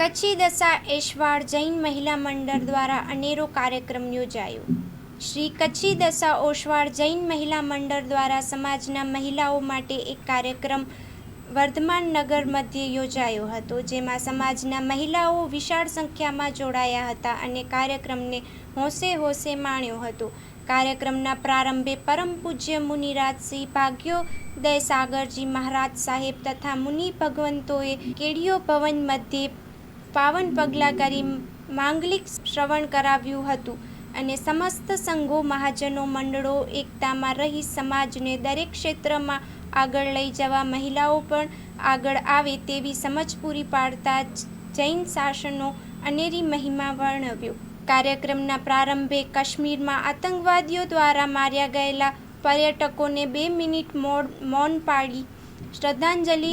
કચ્છી દશા એશવાડ જૈન મહિલા મંડળ દ્વારા અનેરો કાર્યક્રમ યોજાયો. શ્રી કચ્છી દશા ઓશવાળ જૈન મહિલા મંડળ દ્વારા સમાજના મહિલાઓ માટે એક કાર્યક્રમ વર્ધમાન નગર મધ્યે યોજાયો હતો, જેમાં સમાજના મહિલાઓ વિશાળ સંખ્યામાં જોડાયા હતા અને કાર્યક્રમને હોંશે હોંશે માણ્યો હતો. કાર્યક્રમના પ્રારંભે પરમ પૂજ્ય મુનિરાજશ્રી ભાગ્યો સાગરજી મહારાજ સાહેબ તથા મુનિ ભગવંતોએ કેડિયો ભવન મધ્યે પાવન પગલાં કરી માંગલિક શ્રવણ કરાવ્યું હતું અને સમસ્ત સંઘો, મહાજનો મંડળો એકતામાં રહી સમાજને દરેક ક્ષેત્રમાં આગળ લઈ જવા મહિલાઓ પણ આગળ આવે તેવી સમજ પૂરી પાડતા જૈન શાસનો અનેરી મહિમા વર્ણવ્યો. કાર્યક્રમના પ્રારંભે કાશ્મીરમાં આતંકવાદીઓ દ્વારા માર્યા ગયેલા પર્યટકોને બે મિનિટ મૌન પાડી શ્રદ્ધાંજલિ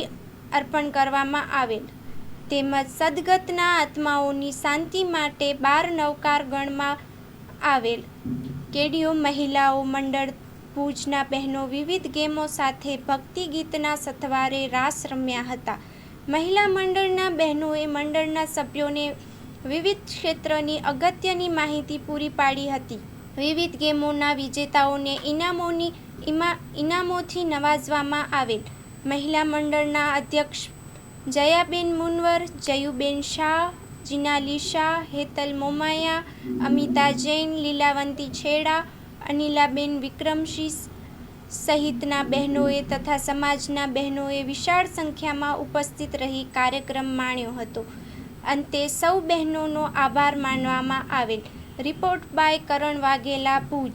અર્પણ કરવામાં આવેલ. તેમજ સદગતના આત્માઓની શાંતિ માટે બાર નવકાર ગણમાં આવેલ. કેડિયો મહિલાઓ મંડળ ભુજના બહેનો વિવિધ ગેમો સાથે ભક્તિ ગીતના સથવારે રાસ રમ્યા હતા. મહિલા મંડળના બહેનોએ મંડળના સભ્યોને વિવિધ ક્ષેત્રની અગત્યની માહિતી પૂરી પાડી હતી. વિવિધ ગેમોના વિજેતાઓને ઇનામોની ઇનામોથી નવાજવામાં આવેલ. મહિલા મંડળના અધ્યક્ષ જયાબેન મુનવર, જયુબેન શાહ, જીનાલી શાહ, હેતલ મોમાયા, અમિતા જૈન, લીલાવંતી છેડા, અનિલાબેન વિક્રમસિંહ સહિતના બહેનોએ તથા સમાજના બહેનોએ વિશાળ સંખ્યામાં ઉપસ્થિત રહી કાર્યક્રમ માણ્યો હતો. અંતે સૌ બહેનોનો આભાર માનવામાં આવેલ. Report by Karan Vaghela, Bhuj.